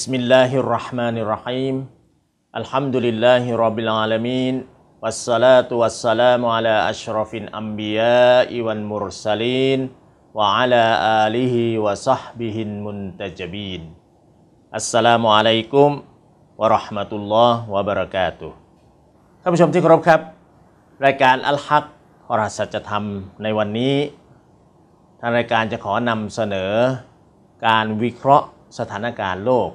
بسم الله الرحمن الرحيم الحمد لله رب العالمين والصلاة والسلام على أشرف الأنبياء والمرسلين وعلى آله وصحبه المنتجبين السلام عليكم ورحمة الله وبركاته ท่านผู้ชมที่เคารพครับ รายการอัลฮักพรสัจธรรมในวันนี้ ทางรายการจะขอนำเสนอการวิเคราะห์สถานการณ์โลก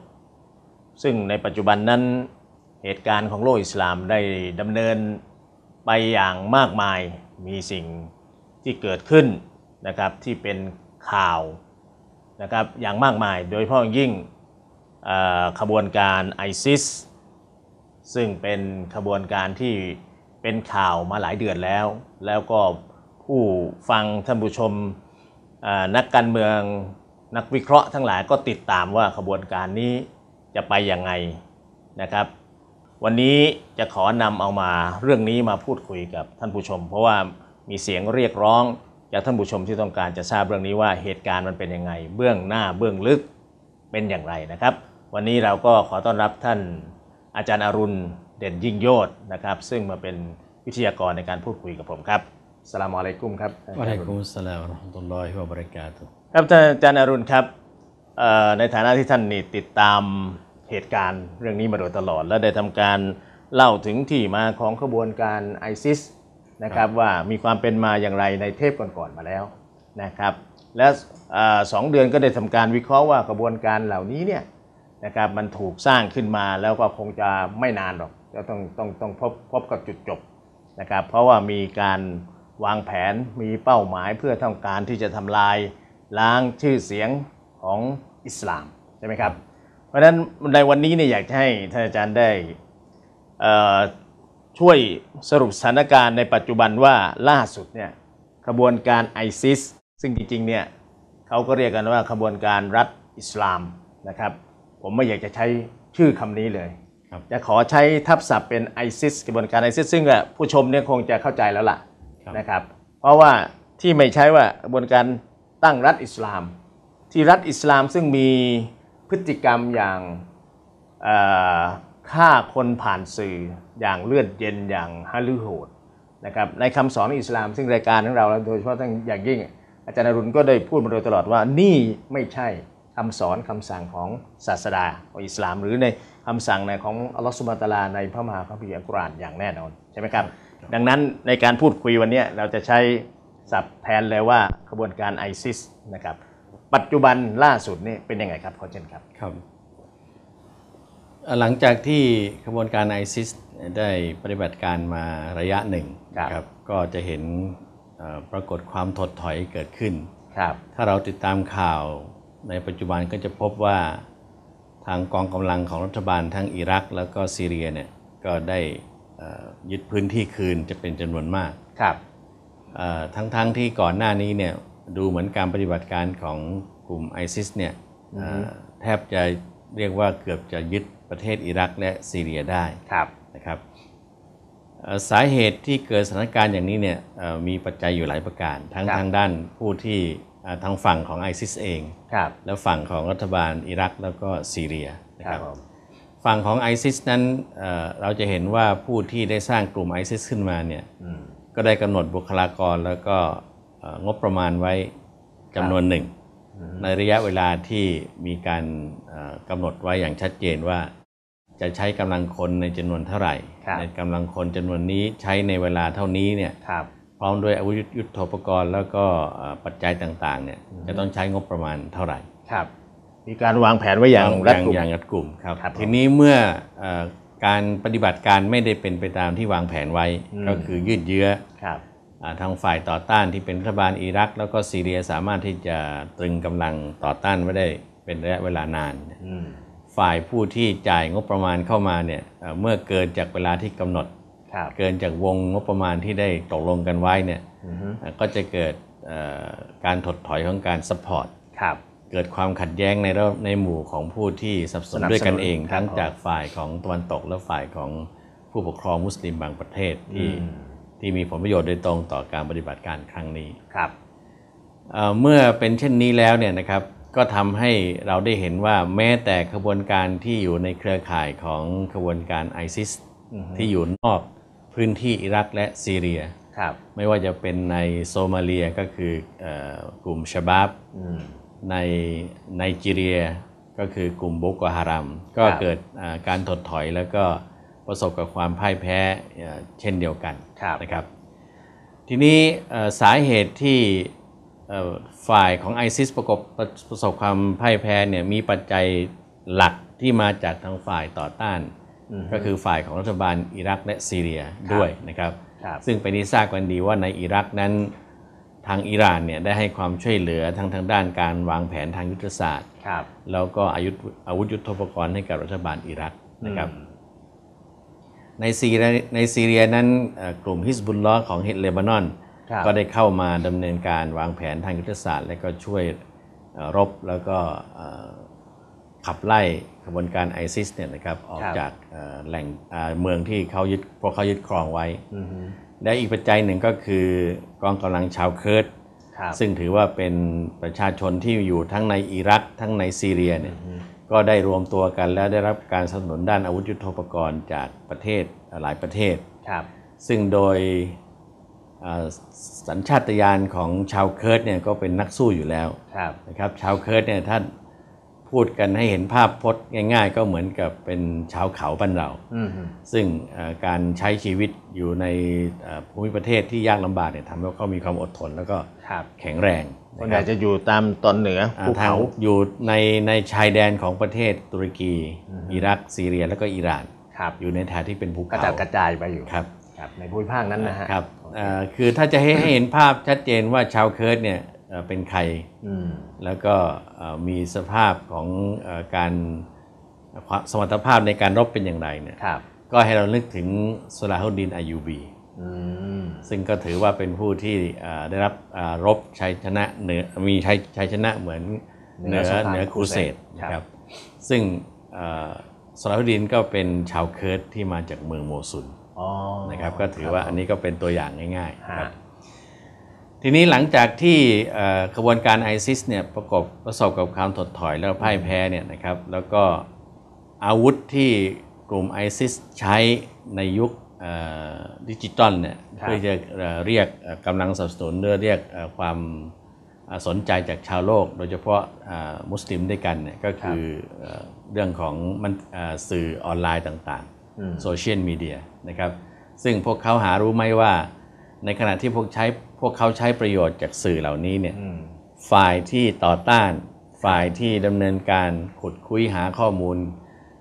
ซึ่งในปัจจุบันนั้นเหตุการณ์ของโลกอิสลามได้ดำเนินไปอย่างมากมายมีสิ่งที่เกิดขึ้นนะครับที่เป็นข่าวนะครับอย่างมากมายโดยเฉพาะยิ่งขบวนการไอซิสซึ่งเป็นขบวนการที่เป็นข่าวมาหลายเดือนแล้ว แล้วก็ผู้ฟังท่านผู้ชมนักการเมืองนักวิเคราะห์ทั้งหลายก็ติดตามว่าขบวนการนี้ จะไปยังไงนะครับ วันนี้จะขอนำเอามาเรื่องนี้มาพูดคุยกับท่านผู้ชม เพราะว่ามีเสียงเรียกร้องจากท่านผู้ชมที่ต้องการจะทราบเรื่องนี้ว่าเหตุการณ์มันเป็นยังไง เบื้องหน้าเบื้องลึกเป็นอย่างไรนะครับ วันนี้เราก็ขอต้อนรับท่านอาจารย์อรุณเด่นยิ่งโยศนะครับ ซึ่งมาเป็นวิทยากรในการพูดคุยกับผมครับสลามอะลัยกุมครับวะอะลัยกุมุสสลามวะเราะห์มะตุลลอฮิวะบะเราะกาตุฮ์ครับท่านอาจารย์อรุณครับเอ่อในฐานะที่ท่านนี่ติดตาม เหตุการณ์เรื่องนี้มาโดยตลอด และได้ทำการเล่าถึงที่มาของขบวนการไอซิสนะครับว่ามีความเป็นมาอย่างไรในเทปก่อนๆมาแล้วนะครับ และเอ่อสองเดือนก็ได้ทำการวิเคราะห์ว่ากระบวนการเหล่านี้เนี่ยนะครับมันถูกสร้างขึ้นมาแล้วก็คงจะไม่นานหรอกก็ต้องต้องต้องพบพบกับจุดจบนะครับ เพราะว่ามีการวางแผนมีเป้าหมายเพื่อต้องการที่จะทำลายล้างชื่อเสียงของอิสลามใช่ไหมครับเพ ราะฉะนั้นในวันนี้เนี่ยอยากจะให้ท่านอาจารย์ได้เอ่อช่วยสรุปสถานการณ์ในปัจจุบันว่าล่าสุดเนี่ยขบวนการไอซิสซึ่งจริงๆเนี่ยเขาก็เรียกกันว่าขบวนการรัฐอิสลามนะครับ ผมไม่อยากจะใช้ชื่อคำนี้เลยครับจะขอใช้ทับศัพท์เป็นไอซิสกระบวนการไอซิสซึ่งอะผู้ชมเนี่ยคงจะเข้าใจแล้วล่ะครับนะครับ เพราะว่าที่ไม่ใช้ว่ากระบวนการตั้งรัฐอิสลาม ที่รัฐอิสลามซึ่งมี พฤติกรรมอย่างฆ่าคนผ่านสื่ออย่างเลือดเย็นอย่างฮาลือโหดนะครับในคำสอนอิสลาม ซึ่งรายการของเราโดยเฉพาะทั้งอย่างยิ่ง อาจารย์อรุณก็ได้พูดมาโดยตลอดว่านี่ไม่ใช่คำสอนคำสั่งของศาสดาของอิสลาม หรือในคำสั่งในของอัลลอฮฺสุบานะตะอาลาในพระมหาคัมภีร์อัลกุรอานอย่างแน่นอนใช่ไหมครับ ดังนั้นในการพูดคุยวันนี้เราจะใช้ศัพท์แทนเลยว่าขบวนการไอซิสนะครับ ปัจจุบันล่าสุดนี่เป็นยังไงครับขอเชิญครับครับเอ่อหลังจากที่ขบวนการไอซิสได้ปฏิบัติการมาระยะหนึ่งครับนะครับก็จะเห็นเอ่อปรากฏความถดถอยเกิดขึ้นครับถ้าเราติดตามข่าวในปัจจุบันก็จะพบว่าทางกองกำลังของรัฐบาลทั้งอิรัก แล้วก็ซีเรียเนี่ยก็ได้เอ่อยึดพื้นที่คืนจะเป็นจำนวนมากครับเอ่อทั้งๆที่ก่อนหน้านี้เนี่ย ดูเหมือนการปฏิบัติการของกลุ่มไอซิสเนี่ยเอ่อแทบจะเรียกว่าเกือบจะยึดประเทศอิรักและซีเรียได้ครับนะครับเอ่อสาเหตุที่เกิดสถานการณ์อย่างนี้เนี่ยเอ่อมีปัจจัยอยู่หลายประการ ทั้งครับทางด้านผู้ที่อ่าทางฝั่งของไอซิสเองครับและฝั่งของรัฐบาลอิรักแล้วก็ซีเรียนะคครัรับบผมฝั่งของไอซิสนั้นเอ่อเราจะเห็นว่าผู้ที่ได้สร้างกลุ่มไอซิสขึ้นมาเนี่ยอืมก็ได้กำหนดบุคลากรแล้วก็เอ่อ งบประมาณไว้จำนวนหนึ่ง ในระยะเวลาที่มีการเอ่อกำหนดไว้อย่างชัดเจนว่า จะใช้กำลังคนในจำนวนเท่าไหร่ครับในกำลังคนจำนวนนี้ใช้ในเวลาเท่านี้เนี่ยครับพร้อมด้วยอาวุธยุทโธปกรณ์ แล้วก็เอ่อปัจจัยต่างๆเนี่ยจะต้องใช้งบประมาณเท่าไหร่ครับมีการวางแผนไว้อย่างรัดอย่างกุมอย่างรัดกลุ่มครับครับ ทีนี้เมื่อเอ่อการปฏิบัติการไม่ได้เป็นไปตามที่วางแผนไว้อืมก็คือยืดเยื้อครับอ่า ทางฝ่ายต่อต้านที่เป็นรัฐบาลอิรัก แล้วก็ซีเรียสามารถที่จะตรึงกำลังต่อต้านไว้ได้เป็นระยะเวลานานอืมฝ่ายผู้ที่จ่ายงบประมาณเข้ามาเนี่ยเอ่อเมื่อเกินจากเวลาที่กำหนดครับเกินจากวงงบประมาณที่ได้ตกลงกันไว้เนี่ยอือฮึเอ่อก็จะเกิดเอ่อการถดถอยของการซัพพอร์ตครับเกิดความขัดแย้งในระในหมู่ของผู้ที่สนับสนุนสนับสนุนด้วยกันเองครับทั้งผมจากฝ่ายของตะวันตกและฝ่ายของผู้ปกครองมุสลิมบางประเทศที่อืม ที่มีผลประโยชน์โดยตรงต่อการปฏิบัติการครั้งนี้ครับเอ่อเมื่อเป็นเช่นนี้แล้วเนี่ยนะครับก็ทำให้เราได้เห็นว่าแม้แต่ขบวนการที่อยู่ในเครือข่ายของขบวนการไอซิสที่อยู่นอกพื้นที่อิรักและซีเรียครับไม่ว่าจะเป็นในโซมาเลียก็คือเออกลุ่มชาบาบอืมในไนจีเรียก็คือกลุ่มโบโกฮารัม ก็ครับเกิดอ่าการถดถอยแล้วก็ ประสบกับความพ่ายแพ้เอ่อเช่นเดียวกันครับนะครับ ทีนี้เอ่อสาเหตุที่เอ่อฝ่ายของไอซิสประกบประประสบความพ่ายแพ้เนี่ยมีปัจจัยหลักที่มาจากทางฝ่ายต่อต้าน ก็คือฝ่ายของรัฐบาลอิรักและซีเรียด้วยนะครับครับซึ่งเป็นที่ทราบกันดีว่าในอิรักนั้นทางอิหร่านเนี่ยได้ให้ความช่วยเหลือทั้งทางด้านการวางแผนทางยุทธศาสตร์ครับแล้วก็อายุธอาวุธยุทโธปกรณ์ให้กับรัฐบาลอิรักนะครับ ในซีเรียในซีเรียนั้นเอ่อกลุ่มฮิสบุลลอฮ์ของเฮเลบานอนครับก็ได้เข้ามาดำเนินการวางแผนทางยุทธศาสตร์ และก็ช่วยเอ่อรบแล้วก็เอ่อขับไล่ขบวนการไอซิสเนี่ยนะครับออกครับจากเอ่อแหล่งอ่าเมืองที่เขายึดพวกเขายึดครองไว้อือฮึและอีกปัจจัยหนึ่งก็คือกองกำลังชาวเคิร์ดครับซึ่งถือว่าเป็นประชาชนที่อยู่ทั้งในอิรักทั้งในซีเรียเนี่ย ก็ได้รวมตัวกันและได้รับการสนับสนุนด้านอาวุธยุทโธปกรณ์จากประเทศหลายประเทศ ครับ ซึ่งโดยอ่าสัญชาตญาณของชาวเคิร์ดเนี่ยก็เป็นนักสู้อยู่แล้วครับนะครับชาวเคิร์ดเนี่ยถ้า พูดกันให้เห็นภาพพจน์ง่าย ๆ ก็เหมือนกับเป็นชาวเขาบ้านเราอืมฮึซึ่งเอ่อการใช้ชีวิตอยู่ในเอ่อภูมิประเทศที่ยากลำบากเนี่ยทำให้เขามีความอดทนแล้วก็ครับแข็งแรงส่วนนะใหคญ่รับจะอยู่ตามตอนเหนืออ่าภูทางเขาอยู่ในในชายแดนของประเทศตุรกีอิรักซีเรียแล้วก็อิหร่านครับอยู่ในแถบที่เป็นภูกระเขาจัดกระจายไปอยู่ครับครับในภูมิภาคนั้นนะฮะครับเอ่อคือถ้าจะให้ให้เห็นภาพชัดเจนว่าชาวเคิร์ดเนี่ย เอ่อเป็นใครอืมแล้วก็เอ่อมีสภาพของเอ่อการความสมรรถภาพในการรบเป็นอย่างไรเนี่ยครับก็ให้เรานึกถึงสลาฮุดดินอายูบีอืมซึ่งก็ถือว่าเป็นผู้ที่เอ่อได้รับอ่ารบชัยชนะเหนือมีชัยชัยชนะเหมือนเหนือเหนือครูเสดนะครับซึ่งเอ่อสลาฮุดดินก็เป็นชาวเคิร์ดที่มาจากเมืองโมซุลอ๋อนะครับก็ถือว่าอันนี้ก็เป็นตัวอย่างง่ายๆฮะครับ ทีนี้หลังจากที่เอ่อขบวนการไอซิสเนี่ยประกบประสบกับความถดถอยแล้วพ่ายแพ้เนี่ยนะครับแล้วก็อาวุธที่กลุ่มไอซิสใช้ในยุคเอ่อดิจิตอลเนี่ยครับเพื่อจะเอ่อเรียกเอ่อกำลังสนับสนุนหรือเรียกเอ่อความอ่าสนใจจากชาวโลก โดยเฉพาะอ่ามุสลิมด้วยกันเนี่ยก็คือเอ่อเรื่องของมันอ่าสื่อออนไลน์ต่างๆโซเชียลมีเดียนะครับซึ่งพวกเขาหารู้ไหมว่าในขณะที่พวกใช้ พวกเขาใช้ประโยชน์จากสื่อเหล่านี้เนี่ยอืมฝ่ายที่ต่อต้าน ฝ่ายที่ดำเนินการขุดคุยหาข้อมูล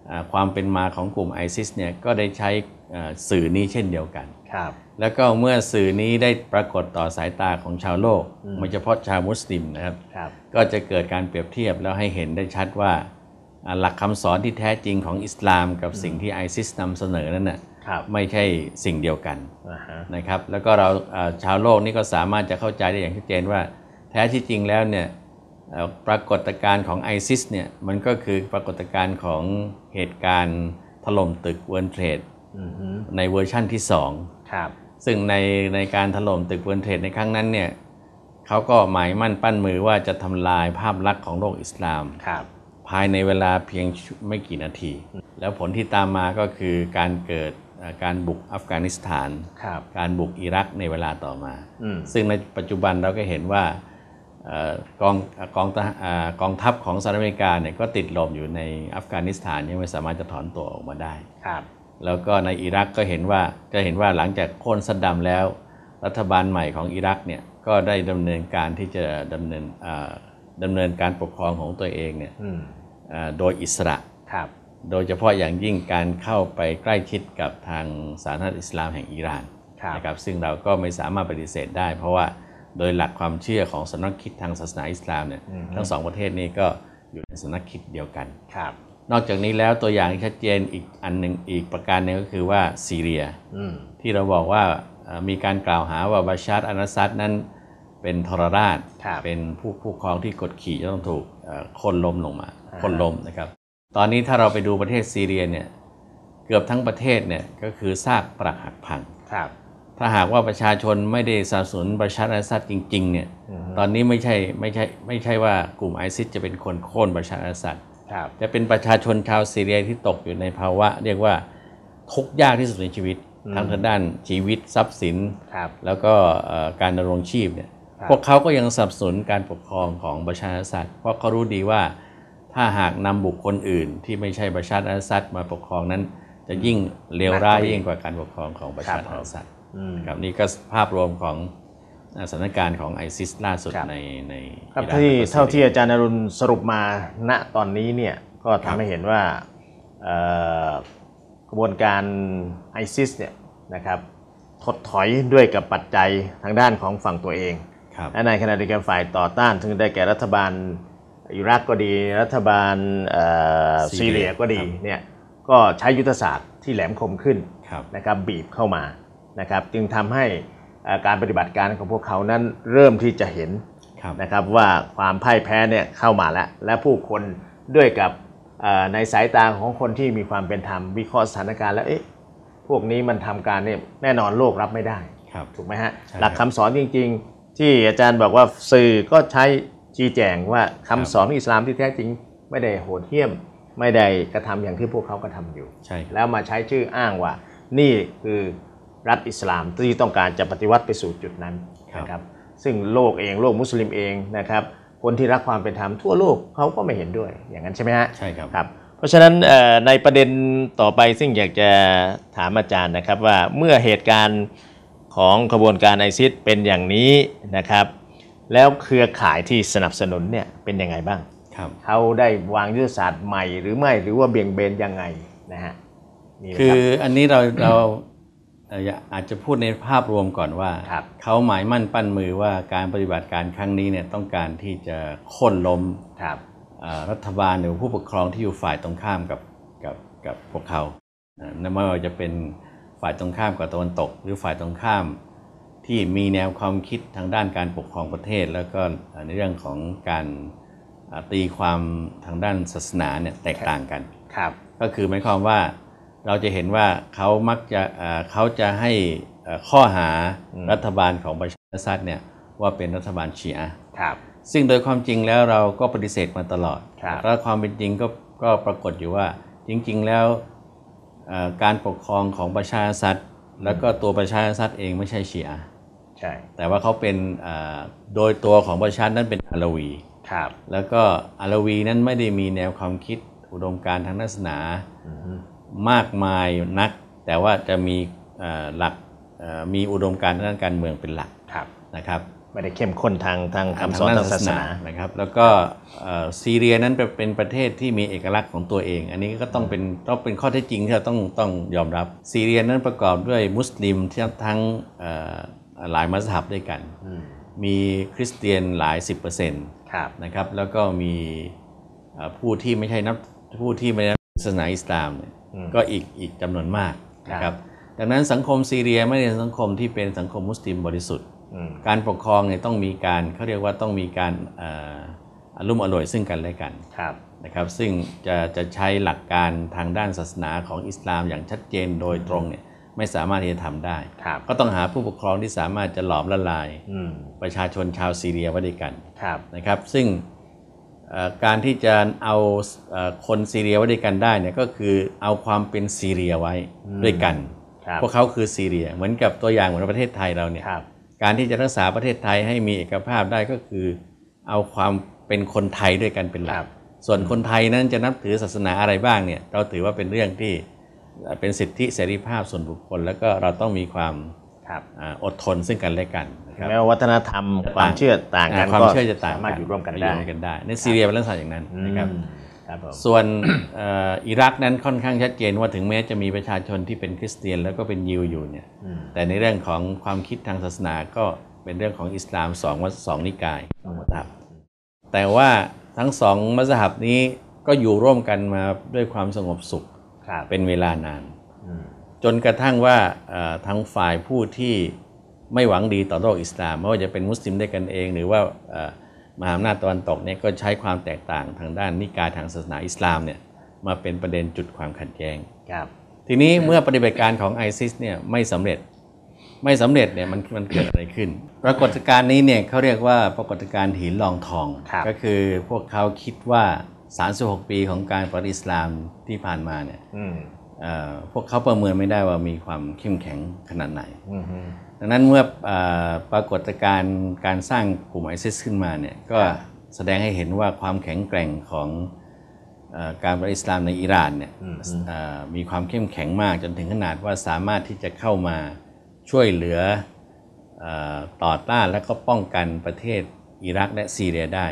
อ่าความเป็นมาของกลุ่มไอซิสเนี่ยก็ได้ใช้อ่าสื่อนี้เช่นเดียวกันครับแล้วก็เมื่อสื่อนี้ได้ปรากฏต่อสายตาของชาวโลกไม่เฉพาะชาวมุสลิมนะครับครับก็จะเกิดการเปรียบเทียบแล้วให้เห็นได้ชัดว่าอ่าหลักคำสอนที่แท้จริงของอิสลามกับสิ่งที่ไอซิสนำเสนอนั้นน่ะครับ ไม่ใช่สิ่งเดียวกันอ่าฮะนะครับแล้วก็เราอ่าชาวโลกนี่ก็สามารถจะเข้าใจได้อย่างชัดเจนว่า แท้ที่จริงแล้วเนี่ยเอ่อปรากฏการณ์ของไอซิสเนี่ยมันก็คือปรากฏการณ์ของเหตุการณ์ถล่มตึกเวิร์นเทรดอืมฮึในเวอร์ชั่นที่สองครับซึ่งในในการถล่มตึกเวิร์นเทรดในครั้งนั้นเนี่ยเขาก็หมายมั่นปั้นมือว่าจะทำลายภาพลักษณ์ของโลกอิสลามครับภายในเวลาเพียงไม่กี่นาที แล้วผลที่ตามมาก็คือการเกิดเอ่อ การบุกอัฟกานิสถานครับการบุกอิรักในเวลาต่อมาอืมซึ่งในปัจจุบันเราก็เห็นว่าเอ่อกองเอ่อกองทหารอ่ากองทัพของสหรัฐอเมริกาเนี่ยก็ติดลมอยู่ในอัฟกานิสถานยังไม่สามารถจะถอนตัวออกมาได้ครับแล้วก็ในอิรักก็เห็นว่าจะเห็นว่าหลังจากโค่นซัดดัมแล้ว รัฐบาลใหม่ของอิรักเนี่ยก็ได้ดำเนินการที่จะดำเนินอ่าดำเนินการปกครองของตัวเองเนี่ยอืมอ่าโดยอิสระครับ โดยเฉพาะอย่างยิ่งการเข้าไปใกล้ชิดกับทางสาธารณรัฐอิสลามแห่งอิหร่านครับนะครับซึ่งเราก็ไม่สามารถปฏิเสธได้ เพราะว่าโดยหลักความเชื่อของสำนักคิดทางศาสนาอิสลามเนี่ยทั้งสองประเทศนี้ก็อยู่ในสำนักคิดเดียวกันครับนอกจากนี้แล้วตัวอย่างที่ชัดเจนอีกอันหนึ่งอีกประการหนึงก็คือว่าซีเรียอืมที่เราบอกว่าเอ่อมีการกล่าวหาว่าบาชาร์อันนัสซัดนั้นเป็นทรราชครับเป็นผู้ผู้ครองที่กดขี่จะต้องถูกเอ่อคนล้มลงมาอ่าคนล้มนะครับ ตอนนี้ถ้าเราไปดูประเทศซีเรียเนี่ยเกือบทั้งประเทศเนี่ยก็คือซากปรักหักพังครับนถ้าหากว่าประชาชนไม่ได้สนับสนุนประชาธิปไตยจริงๆเนี่ยตอนนี้ไม่ใช่ไม่ใช่ไม่ใช่ว่ากลุ่มไอซิสจะเป็นคนโค่นประชาธิปไตยครับจะเป็นประชาชนชาวซีเรียที่ตกอยู่ในภาวะ เรียกว่าทุกข์ยากที่สุดในชีวิตทั้งทางด้านชีวิตทรัพย์สินครับแล้วก็เอ่อการดำรงชีพเนี่ยครับพวกเขาก็ยังสนับสนุนการปกครองของประชาธิปไตยเพราะเขารู้ดีว่า ถ้าหากนำบุคคลอื่น ที่ไม่ใช่ประชาธิปไตยมาปกครองนั้น จะยิ่งเลวร้ายยิ่งกว่าการปกครองของประชาธิปไตยอืมครับนี่ก็ภาพรวมของเอ่อสถานการณ์ของไอซิสล่าสุดครับในในครับอิรักที่และก็เท่าซีที่รียอาจารย์นรุณสรุปมาณตอนนี้เนี่ยก็ครัทำบให้เห็นว่าเอ่อกระบวนการไอซิสเนี่ยนะครับถดถอยด้วยกับปัจจัยทางด้านของฝั่งตัวเองครับและในขณะเดียวกันฝ่ายต่อต้านซึ่งได้แก่รัฐบาล อิรักก็ดีรัฐบาลเอ่อซีซีเรีเรียยก็ดีครับเนี่ยก็ใช้ยุทธศาสตร์ที่แหลมคมขึ้นครับนะครับบีบเข้ามานะครับจึงทำให้เอ่อการปฏิบัติการของพวกเขานั้นเริ่มที่จะเห็นครับนะครับว่าความพ่ายแพ้เนี่ยเข้ามาแล้ว และผู้คนด้วยกับเอ่อในสายตาของคนที่มีความเป็นธรรมวิเคราะห์สถานการณ์แล้วเอ๊ะพวกนี้มันทำการเนี่ยแน่นอนโลกรับไม่ได้ครับถูกไหมฮะใช่หลักคำสอนจริง ๆ ที่อาจารย์บอกว่าสื่อก็ใช้ ชี้แจงว่าคำสอนของอิสลามที่แท้จริงไม่ได้โหดเหี้ยม ไม่ได้กระทำอย่างที่พวกเขากระทำอยู่ ใช่ครับแล้วมาใช้ชื่ออ้างว่า นี่คือรัฐอิสลามที่ต้องการจะปฏิวัติไปสู่จุดนั้นครับนะครับ ซึ่งโลกเองโลกมุสลิมเองนะครับ คนที่รักความเป็นธรรมทั่วโลกเขาก็ไม่เห็นด้วย อย่างนั้นใช่ไหมฮะ ใช่ครับครับเพราะฉะนั้นเอ่อในประเด็นต่อไปซึ่งอยากจะถามอาจารย์นะครับว่าเมื่อเหตุการณ์ของขบวนการไอซิสเป็นอย่างนี้นะครับ แล้วเครือข่ายที่สนับสนุนเนี่ยเป็นยังไงบ้างครับเขาได้วางยุทธศาสตร์ใหม่หรือไม่หรือว่าเบี่ยงเบนยังไงนะฮะนี่นะคืรัอบอันนี้เราเราเอ่ออาจจะพูดในภาพรวมก่อนว่าครับเขาหมายมั่นปั้นมือว่าการปฏิบัติการครั้งนี้เนี่ยต้องการที่จะโค่นล้มครับเอ่อรัฐบาลหรือผู้ปกครองที่อยู่ฝ่ายตรงข้ามกับกับกับพวกเขาเอ่อไม่ว่าจะเป็นฝ่ายตรงข้ามกับตะวันตก หรือฝ่ายตรงข้าม ที่มีแนวความคิดทางด้านการปกครองประเทศ แล้วก็เอ่อในเรื่องของการเอ่อตีความทางด้านศาสนาเนี่ยแตกต่างกันครับก็คือหมายความว่าเราจะเห็นว่าเขามักจะเอ่อเขาจะให้เอ่อข้อหาอืมรัฐบาลของประชาธิปไตยเนี่ยว่าเป็นรัฐบาลชีอะห์ครับซึ่งโดยความจริงแล้วเราก็ปฏิเสธมาตลอดครับแล้วความเป็นจริงก็ก็ปรากฏอยู่ว่าจริง ๆ แล้วเอ่อการปกครองของประชาธิปไตยแล้วก็ตัวประชาธิปไตยเองไม่ใช่ชีอะห์ ใช่แต่ว่าเขาเป็นเอ่อโดยตัวของประชาธิปไตยนั้นเป็นอาลวีครับแล้วก็อาลวีนั้นไม่ได้มีแนวความคิดอุดมการณ์ทางศาสนาอือฮึมากมายนัก แต่ว่าจะมีเอ่อหลักเอ่อมีอุดมการณ์ทางด้านการเมืองเป็นหลักครับนะครับไม่ได้เข้มข้นทางทางคำสอนทางศาสนานะครับ แล้วก็เอ่อซีเรียนั้นเป็นเป็นประเทศที่มีเอกลักษณ์ของตัวเอง อันนี้ก็ต้องเป็นต้องเป็นข้อเท็จจริงที่เราต้องต้องยอมรับ ซีเรียนั้นประกอบด้วยมุสลิมที่ทั้งเอ่อ หลายมัสฮับด้วยกันอืมมีคริสเตียนหลายสิบเปอร์เซ็นต์ครับนะครับแล้วก็มีเอ่อผู้ที่ไม่ใช่นับผู้ที่ไม่ได้นับศาสนาอิสลามเนี่ยอืมก็อีกอีกจำนวนมากนะคครัรับบดังนั้นสังคมซีเรียไม่ได้สังคมที่เป็นสังคมมุสลิมบริสุทธิ์อืมการปกครองเนี่ยต้องมีการเขาเรียกว่าต้องมีการเอ่ออารมณ์อร่วยซึ่งกันและกันครับนะครับซึ่งจะจะใช้หลักการทางด้านศาสนาของอิสลามอย่างชัดเจนโดยตรงเนี่ย ไม่สามารถที่จะทำได้ครับก็ต้องหาผู้ปกครองที่สามารถจะหลอมละลายอืมประชาชนชาวซีเรียไว้ด้วยกันครับนะครับ ซึ่งเอ่อการที่จะเอาเอ่อคนซีเรียไว้ด้วยกันได้เนี่ยก็คือเอาความเป็นซีเรียไว้ด้วยกันครับพวกเขาคือซีเรียเหมือนกับตัวอย่างเหมือนประเทศไทยเราเนี่ยครับการที่จะรักษาประเทศไทยให้มีเอกภาพได้ก็คือ เอาความเป็นคนไทยด้วยกันเป็นหลัครักบส่วนคนไทยนั้นจะนับถือศาสนาอะไรบ้างเนี่ยเราถือว่าเป็นเรื่องที่ เอ่อเป็นสิทธิเสรีภาพส่วนบุคคล แล้วก็เราต้องมีความครับอ่าอดทนซึ่งกันและกันนะครับแม้ว่าวัฒนธรรมความเชื่อต่างกันอ่ความเชื่อจะต่างสามารถอยู่ร่วมกันอได้ร่วมกันได้ในซีเรียเป็นลักษณะอย่างนั้นนะครับอืมครับผมส่วนเอ่ออิรักนั้นค่อนข้างชัดเจนว่าถึงแม้จะมีประชาชนที่เป็นคริสเตียนแล้วก็เป็นยิวอยู่เนี่ยอืมแต่ในเรื่องของความคิดทางศาสนาก็เป็นเรื่องของอิสลามสองวัดสองนิกายสองมัสฮับแต่ว่าทั้งสองมัสฮับนี้ก็อยู่ร่วมกันมาด้วยความสงบสุขครับ เป็นเวลานานอืมจนกระทั่งว่าเอ่อทางฝ่ายผู้ที่ไม่หวังดีต่อโลกอิสลามไม่ว่าจะเป็นมุสลิมด้วยกันเอง หรือว่าเอ่อมหาอำนาจตะวันตกเนี่ยก็ใช้ความแตกต่างทางด้านนิกายทางศาสนาอิสลามเนี่ยมาเป็นประเด็นจุดความขัดแย้งครับทีนี้เมื่อปฏิบัติการของไอซิสเนี่ยไม่สำเร็จไม่สำเร็จเนี่ยมันมันเกิดอะไรขึ้น ปรากฏการณ์นี้เนี่ยเขาเรียกว่าปรากฏการณ์หินรองทองครับก็คือพวกเขาคิดว่า 36 ปีของการปฏิอิสลามที่ผ่านมาเนี่ยอืมเอ่อพวกเขาประเมินไม่ได้ว่ามีความเข้มแข็งขนาดไหนอืมฮึดังนั้นเมื่อเออปรากฏการณ์การสร้างกลุ่มไอซิสขึ้นมาเนี่ยก็ครับแสดงให้เห็นว่าความแข็งแกร่งของเออการปฏิอิสลามในอิหร่านเนี่ยอืมเอ่อมีความเข้มแข็งมากจนถึงขนาดว่าสามารถที่จะเข้ามาช่วยเหลือเออต่อต้านและก็ป้องกันประเทศอิรักและซีเรียได้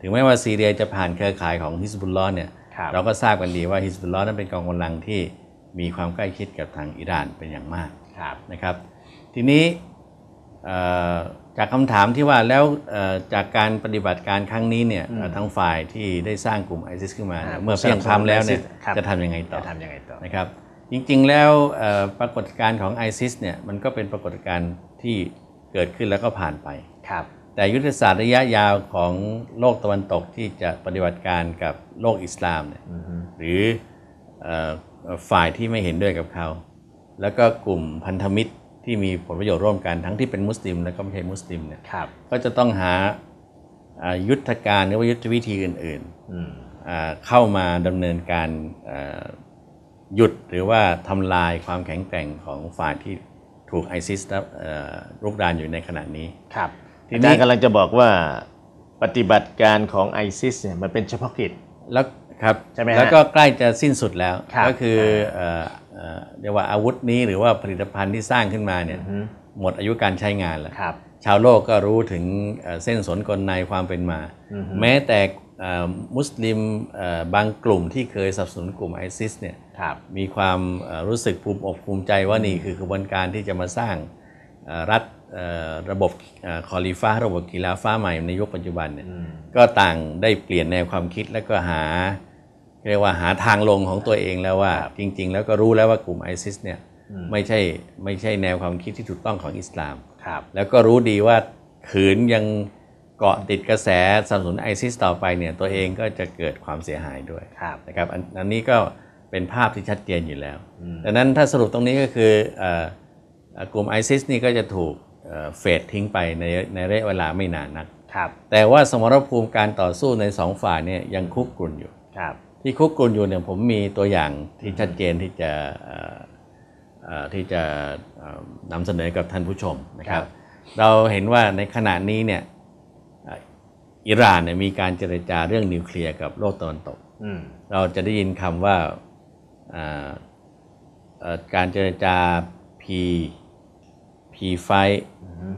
ถึงแม้ว่าซีเรียจะผ่านเครือข่ายของฮิสบุลลอฮ์เนี่ยครับเราก็ทราบกันดีว่าฮิสบุลลอฮ์นั้นเป็นกองกำลังที่มีความใกล้ชิดกับทางอิหร่านเป็นอย่างมากครับนะครับ ทีนี้เอ่อจากคำถามที่ว่าแล้วเอ่อจากการปฏิบัติการครั้งนี้เนี่ยเอ่อทั้งฝ่ายที่ได้สร้างกลุ่มไอซิสขึ้นมาเนี่ยอ่าเมื่อเพียงพร้ำแล้วเนี่ยครับจะทำยังไงต่อจะทำยังไงต่อนะครับ จริงๆแล้วเอ่อปรากฏการณ์ของไอซิสเนี่ยมันก็เป็นปรากฏการณ์ที่เกิดขึ้นแล้วก็ผ่านไปครับ แต่ยุทธศาสตร์ระยะยาวของโลกตะวันตกที่จะปฏิบัติการกับโลกอิสลามเนี่ยอืมฮึหรือเอ่อฝ่ายที่ไม่เห็นด้วยกับเขา แล้วก็กลุ่มพันธมิตรที่มีผลประโยชน์ร่วมกันทั้งที่เป็นมุสลิม และก็ไม่ใช่มุสลิมเนี่ยครับก็จะต้องหาอ่ายุทธการหรือว่ายุทธวิธีอื่นอืมๆอ่าเข้ามาดำเนินการอ่าหยุดหรือว่าทำลายความแข็งแกร่งของฝ่ายที่ถูกไอซิสรุกรานอยู่ในขณะนี้ครับ ทีอานี้จารย์กำลังจะบอกว่าปฏิบัติการของไอซิสเนี่ยมันเป็นเฉพาะกิจแล้วครับใช่ไหมฮะแล้วก็ใกล้จะสิ้นสุดแล้วครับก็คือเอ่อเอ่อเรียกว่าอาวุธนี้หรือว่าผลิตภัณฑ์ที่สร้างขึ้นมาเนี่ยอืมหมดอายุการใช้งานแล้วครับชาวโลกก็รู้ถึงเอ่อเส้นสนกลในความเป็นมาอือฮึแม้แต่เอ่อมุสลิมเอ่อบางกลุ่มที่เคยสนับสนุนกลุ่มไอซิสเนี่ยครับมีความเอ่อรู้สึกภูมิอกภูมิใจว่านี่คือกระบวนการที่จะมาสร้างเอ่อรัฐเอ่อ ระบบเอ่อคอลิฟ้า ระบบกีฬาฟ้าใหม่ในยุคปัจจุบันเนี่ยอืมก็ต่างได้เปลี่ยนแนวความคิดแล้วก็หาเรียกว่าหาทางลงของตัวเองแล้วว่าครับจริง ๆ แล้วก็รู้แล้วว่ากลุ่มไอซิสเนี่ยอืมไม่ใช่ไม่ใช่แนวความคิดที่ถูกต้องของอิสลามครับแล้วก็รู้ดีว่าขืนยังเกาะติดกระแสสนับสนุนไอซิสต่อไปเนี่ยตัวเองก็จะเกิดความเสียหายด้วยครับนะครับอันอันนี้ก็เป็นภาพที่ชัดเจนอยู่แล้วอืมดังนั้นถ้าสรุปตรงนี้ก็คือเอ่อเอ่อกลุ่มไอซิสนี่ก็จะถูก เอ่อเฟดทิ้งไปในในระยะเวลาไม่นานนักครับแต่ว่าสมรภูมิการต่อสู้ในสองฝ่ายเนี่ยยังคุกกรุ่นอยู่ครับที่คุกกรุ่นอยู่เนี่ยผมมีตัวอย่างที่ชัดเจนที่จะเอ่อเอ่อที่จะเอ่อนำเสนอกับท่านผู้ชมนะครับ เราเห็นว่าในขณะนี้เนี่ยเอ่ออิหร่านเนี่ยมีการเจรจาเรื่องนิวเคลียร์กับโลกตะวันตกอืมเราจะได้ยินคำว่าอ่าเอ่อการเจรจา P P ไฟอืม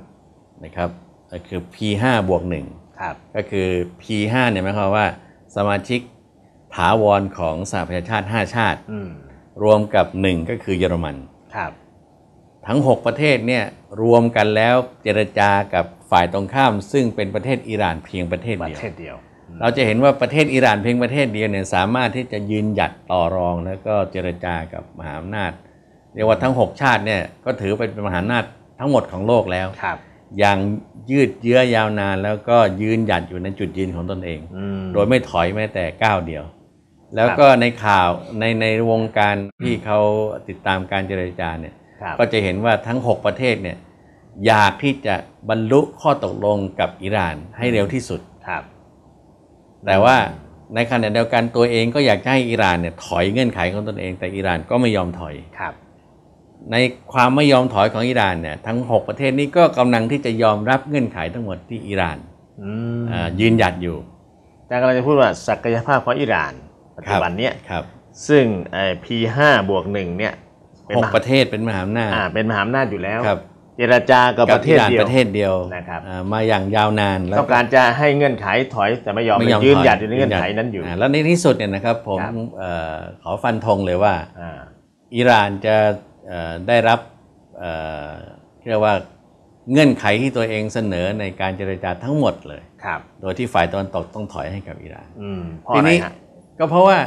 นะครับก็คือ P 5 บวก1ครับก็คือ P 5 เนี่ยหมายความว่าสมาชิกถาวรของสหประชาชาติ 5 ชาติอืมรวมกับ 1 ก็คือเยอรมันครับทั้ง 6 ประเทศเนี่ยรวมกันแล้วเจรจากับฝ่ายตรงข้าม ซึ่งเป็นประเทศอิหร่านเพียงประเทศประเดียวเทศเดียว เราจะเห็นว่าประเทศอิหร่านเพียงประเทศเดียวเนี่ยสามารถที่จะยืนหยัดต่อรองแล้วก็เจรจากับมหาอำนาจเรียกว่าทั้ง 6 ชาติเนี่ยก็ถือเป็นมหาอำนาจ ทั้งหมดของโลกแล้วครับอย่างยืดเยื้อยาวนานแล้วก็ยืนหยัดอยู่ในจุดยืนของตนเองอืมโดยไม่ถอยแม้แต่ก้าวเดียว แล้วก็ในข่าวในในวงการที่เขาติดตามการเจรจาเนี่ยครับก็จะเห็นว่าทั้ง 6 ประเทศเนี่ยอยากที่จะบรรลุข้อตกลงกับอิหร่านให้เร็วที่สุดครับแต่ว่าในขณะเดียวกันตัวเองก็อยากจะให้อิหร่านเนี่ยถอยเงื่อนไขของตนเอง แต่อิหร่านก็ไม่ยอมถอยครับ ในความไม่ยอมถอยของอิหร่านเนี่ยทั้ง 6 ประเทศนี้ก็กำลังที่จะยอมรับเงื่อนไขทั้งหมดที่อิหร่านอืมอ่ายืนหยัดอยู่ แต่กำลังจะพูดว่าศักยภาพของอิหร่านปัจจุบันเนี้ยครับซึ่งไอ้ P5 บวกหนึ่งเนี่ยเป็นหมกหาประเทศเป็นมหาอำนาจอ่าเป็นมหาอำนาจอยู่แล้วครับเจรจากับประเทศอิหานเดียวประเทศเดียวนะครับอ่ามาอย่างยาวนานแล้วต้องการจะให้เงื่อนไขถอยแต่ไม่ยอมไม่ยอมยืนถหยัดอยู่ในเงื่อนไขยืนั้นอยู่าแล้วในที่สุดเนี่ยนะครับผมครับเอ่อขอฟันธงเลยว่าอ่าอิหร่านจะเอ่อ ได้รับเอ่อเรียกว่าเงื่อนไขที่ตัวเองเสนอในการเจรจาทั้งหมดเลยครับโดยที่ฝ่ายตะวันตกต้องถอยให้กับอิหร่านอืมเพราะทีอะไรนี้ฮะก็เพราะว่า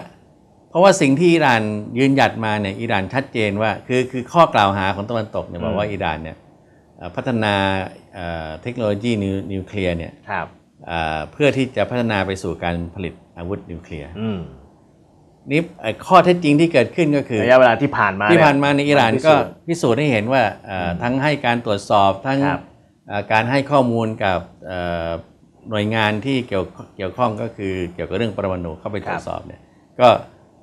เพราะว่าสิ่งที่อิหร่านยืนหยัดมาเนี่ยอิหร่านชัดเจนว่าคือคือข้อกล่าวหาของตะวันตกเนี่ยบอกว่าอิหร่านเนี่ยเอ่อพัฒนาเอ่อเทคโนโลยีนิวนิวเคลียร์เนี่ยครับเอ่อเพื่อที่จะพัฒนาไปสู่การผลิตอาวุธนิวเคลียร์อืม นี่เอ่อข้อเท็จจริงที่เกิดขึ้นก็คือระยะเวลาที่ผ่านมาที่เยผ่านมาในอิหร่านพิก็สูจพิสูจน์ให้เห็นว่าเอ่อทั้งให้การตรวจสอบทั้งครับเอ่อการให้ข้อมูลกับเอ่อหน่วยงานที่เกี่ยวเกี่ยวข้องก็คือเกี่ยวกับเรื่องปรมาณูเข้าไปตรวจสอบเนี่ยก็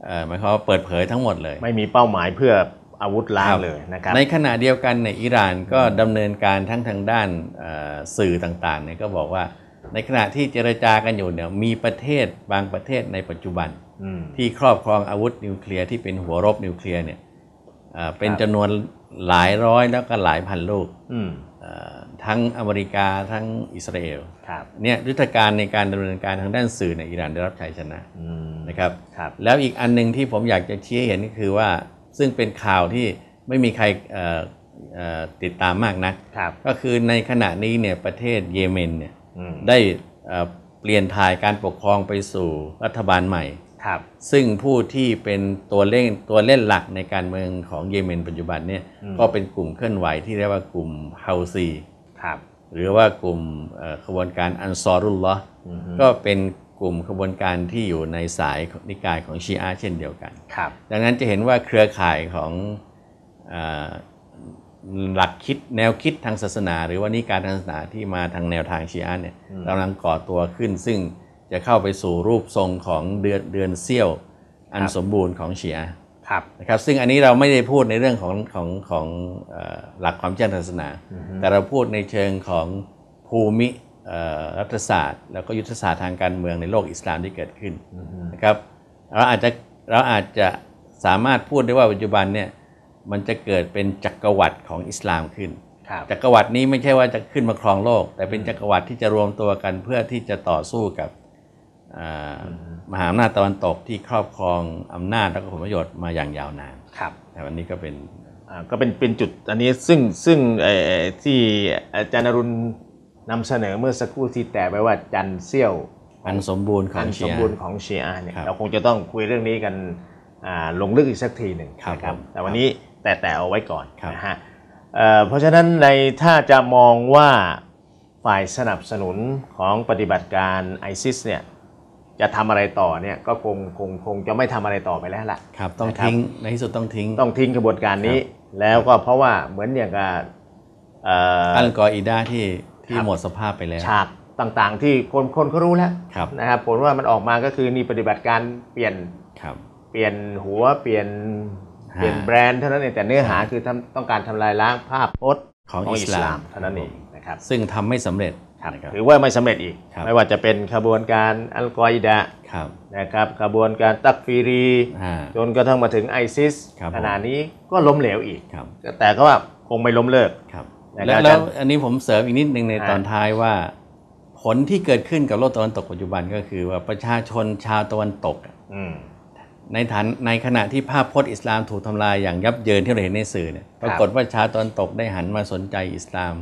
เอ่อหมายความว่าเปิดเผยทั้งหมดเลย ไม่มีเป้าหมายเพื่ออาวุธล้างครับเลยนะครับในขณะเดียวกันในยอิหร่านก็ดำเนินการทั้งทางด้านเอ่อสื่อต่างๆเนี่ยก็บอกว่าในขณะที่เจรจากันอยู่เนี่ยมีประเทศบางประเทศในปัจจุบันอืม ที่ครอบครองอาวุธนิวเคลียร์ที่เป็นหัวรบนิวเคลียร์เนี่ยเอ่อเป็นครับจำนวนหลายร้อยแล้วก็หลายพันลูกอืมเอ่อทั้งอเมริกาทั้งอิสราเอลครับเนี่ยยุทธการในการดำเนินการทางด้านสื่อในยอิหร่านได้รับชัยชนะอืมนะครับครับแล้วอีกอันหนึงที่ผมอยากจะชี้ให้เห็นก็คือว่าซึ่งเป็นข่าวที่ไม่มีใครเอ่อเอ่อติดตามมากนักครับก็คือในขณะนี้เนี่ยประเทศเยเมนเนี่ยอืมได้เอ่อเปลี่ยนถ่ายการปกครองไปสู่รัฐบาลใหม่ ครับซึ่งผู้ที่เป็นตัวเล่นตัวเล่นหลักในการเมืองของเยเมนปัจจุบันเนี่ยก็เป็นกลุ่มเคลื่อนไหวที่เรียกว่ากลุ่มเฮาซีครับหรือว่ากลุ่มเอ่อขบวนการอันซอรุลลอฮ์ก็เป็นกลุ่มขบวนการที่อยู่ในสายนิกายของชีอะห์เช่นเดียวกันครับดังนั้นจะเห็นว่าเครือข่ายของเออหลักคิดแนวคิดทางศาสนา หรือว่านิการทางศาสนาที่มาทางแนวทางชีอะห์เนี่ยกำลังก่อตัวขึ้นซึ่ง จะเข้าไปสู่รูปทรงของเดือนเดือนเซี่ยวอันครับสมบูรณ์ของชีอะห์ครับนะครับซึ่งอันนี้เราไม่ได้พูดในเรื่องของของของเอ่อหลักความเชื่อศาสนา แต่เราพูดในเชิงของภูมิเอ่อรัฐศาสตร์ แล้วก็ยุทธศาสตร์ทางการเมืองในโลกอิสลามที่เกิดขึ้นนะครับเราอาจจะเราอาจจะสามารถพูดได้ว่าปัจจุบันเนี่ยมันจะเกิดเป็นจักรวรรดิของอิสลามขึ้นครับจักรวรรดินี้ไม่ใช่ว่าจะขึ้นมาครองโลก แต่เป็นจักรวรรดิที่จะรวมตัวกันเพื่อที่จะต่อสู้กับอ่า มหาอำนาจตะวันตกที่ครอบครองอำนาจและก็ผลประโยชน์มาอย่างยาวนานครับแต่วันนี้ก็เป็นอ่าก็เป็นเป็นจุดอันนี้ซึ่งซึ่งเอ่อที่อาจารย์อรุณนำเสนอเมื่อสักครู่ที่แต่ไปว่าจันทร์เซี่ยวอันสมบูรณ์ขออังนเชีสมยบูรณ์ของเชียร์เนี่ยครับเราคงจะต้องคุยเรื่องนี้กันอ่าลงลึกอีกสักทีหนึ่งครับนะครับผมแต่วันนี้แต่แต่เอาไว้ก่อนครับนะฮะเอ่อเพราะฉะนั้นในถ้าจะมองว่าฝ่ายสนับสนุนของปฏิบัติการไอซิสเนี่ย จะทำอะไรต่อเนี่ยก็คงคงคงจะไม่ทำอะไรต่อไปแล้วล่ะครับต้องนะครับทิ้งในที่สุดต้องทิ้งต้องทิ้งกระบวนการนี้ แล้วก็เพราะว่าเหมือนอย่างกับเอ่ออัลกออิดาที่ที่ครับหมดสภาพไปแล้วฉากต่างๆ ที่คนคนเขารู้แล้วครับนะครับผลว่ามันออกมาก็คือนี่ปฏิบัติการเปลี่ยนครับเปลี่ยนหัวเปลี่ยนฮะเปลี่ยนแบรนด์เท่านั้นเองแต่เนื้อหาคือทำต้องการทำลายล้างภาพพจน์ของของอิอิสสลาลามมเท่านั้นเองนะครับซึ่งทำไม่สำเร็จ ครับนะครับถือว่าไม่สำเร็จอีกครับไม่ว่าจะเป็นขบวนการอัลกออิดะครับนะครับขบวนการตักฟีรีอ่าจนกระทั่งมาถึงไอซิสครับผมขณะนี้ก็ล้มเหลวอีกครับแต่ก็ว่าคงไม่ล้มเลิกครับนะครับแล้วแล้วอาจารย์อันนี้ผมเสริมอีกนิดหนึ่งในฮะตอนท้ายว่า ผลที่เกิดขึ้นกับโลกตะวันตกปัจจุบันก็คือว่าประชาชนชาวตะวันตกอะอืมในฐานในขณะที่ภาพพจน์อิสลามถูกทำลายอย่างยับเยินที่เราเห็นในสื่อเนี่ยปรากฏว่าชาวตะวันตกได้หันมาสนใจอิสลาม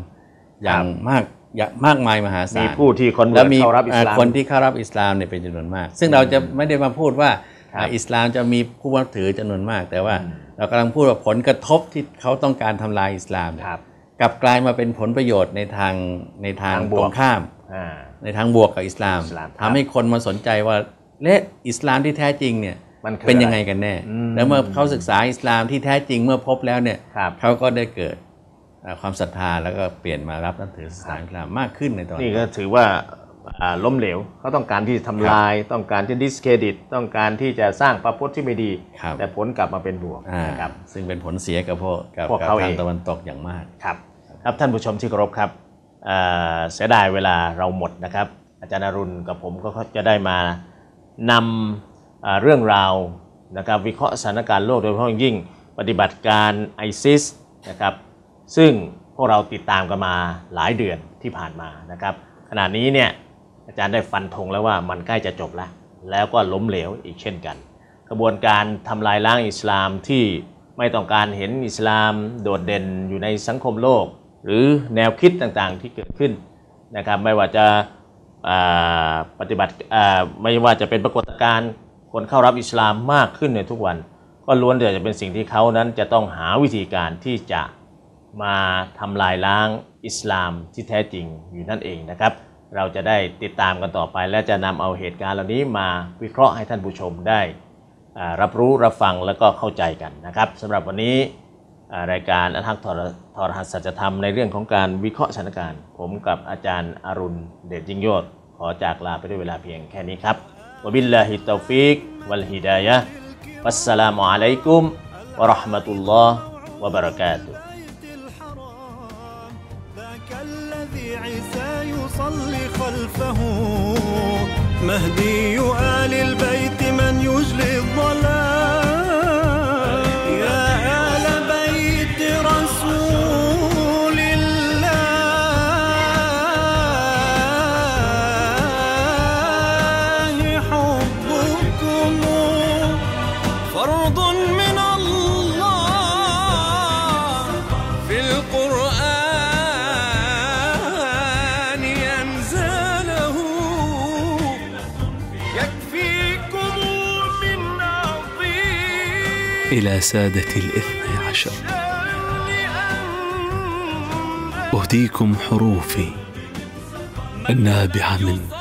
อย่างมากอย่าง มากมายมหาศาลมีผู้ที่คนแล้วมีเข้ารับอิสลามอ่าคนที่เข้ารับอิสลามเนี่ยเป็นจำนวนมาก ซึ่งเราจะไม่ได้มาพูดว่าครับอ่าอิสลามจะมีผู้นับถือจำนวนมาก แต่ว่าเรากำลังพูดว่าผลกระทบที่เขาต้องการทำลายอิสลามเนี่ยครับกลับกลายมาเป็นผลประโยชน์ในทางในทางทางบตวรกงข้ามอ่าในทางบวกกับอิสลามอิสลามครับทำให้คนมาสนใจว่าเละอิสลามที่แท้จริงเนี่ยมันคือเป็นยังอะไงรกันแน่อืมแล้วเมื่อเขาศึกษาอิสลามที่แท้จริงเมื่อพบแล้วเนี่ยครับเขาก็ได้เกิดอ่า ความศรัทธาแล้วก็เปลี่ยนมารับนับถือศาสนาอิสลามมากขึ้นในตอนนี่ก็ถือว่าอ่าล้มเหลวเขาต้องการที่จะทำลาย ต้องการที่ดิสเครดิต ต้องการที่จะสร้างประพจน์ที่ไม่ดีครับแต่ผลกลับมาเป็นบวกอ่านะครับซึ่งเป็นผลเสียกับพวกกับพวกกับเขาทางเองตะวันตกอย่างมากครับครับท่านผู้ชมที่เคารพครับเอ่อเสียดายเวลาเราหมดนะครับ อาจารย์อรุณกับผมก็จะได้มานำอ่าเรื่องราวนะครับวิเคราะห์สถานการณ์โลกโดยเฉพาะอย่างยิ่ง ปฏิบัติการไอซิสนะครับ ซึ่งพวกเราติดตามกันมาหลายเดือนที่ผ่านมานะครับ ขณะนี้เนี่ยอาจารย์ได้ฟันธงแล้วว่ามันใกล้จะจบแล้วแล้วก็ล้มเหลวอีกเช่นกัน กระบวนการทำลายล้างอิสลามที่ไม่ต้องการเห็นอิสลามโดดเด่นอยู่ในสังคมโลก หรือแนวคิดต่างๆที่เกิดขึ้นนะครับไม่ว่าจะาปฏิบัติไม่ว่าจะเป็นปรากฏการณ์คนเข้ารับอิสลามมากขึ้นในทุกวัน ก็ล้วนแต่จะเป็นสิ่งที่เขานั้นจะต้องหาวิธีการที่จะ มาทำลายล้างอิสลามที่แท้จริงอยู่นั่นเองนะครับ เราจะได้ติดตามกันต่อไป และจะนำเอาเหตุการณ์เหล่านี้มาวิเคราะห์ให้ท่านผู้ชมได้รับรู้รับฟังแล้วก็เข้าใจกันนะครับสำหรับวันนี้รายการอัทักทรทรหัสสัจธรรมในเรื่องของการวิเคราะห์สถานการณ์ ผมกับอาจารย์อรุณเดชยิ่งโยศขอจากลาไปด้วยเวลาเพียงแค่นี้ครับวบิลลาฮิตตอฟิกวัลฮิดายะวัสสลามุอะลัยกุมวะราะห์มะตุลลอฮ์วะบะเราะกาตุฮ์ يصلي خلفه. مهدي آل البيت إلى سادة الاثني عشر. أهديكم حروفي النابعة من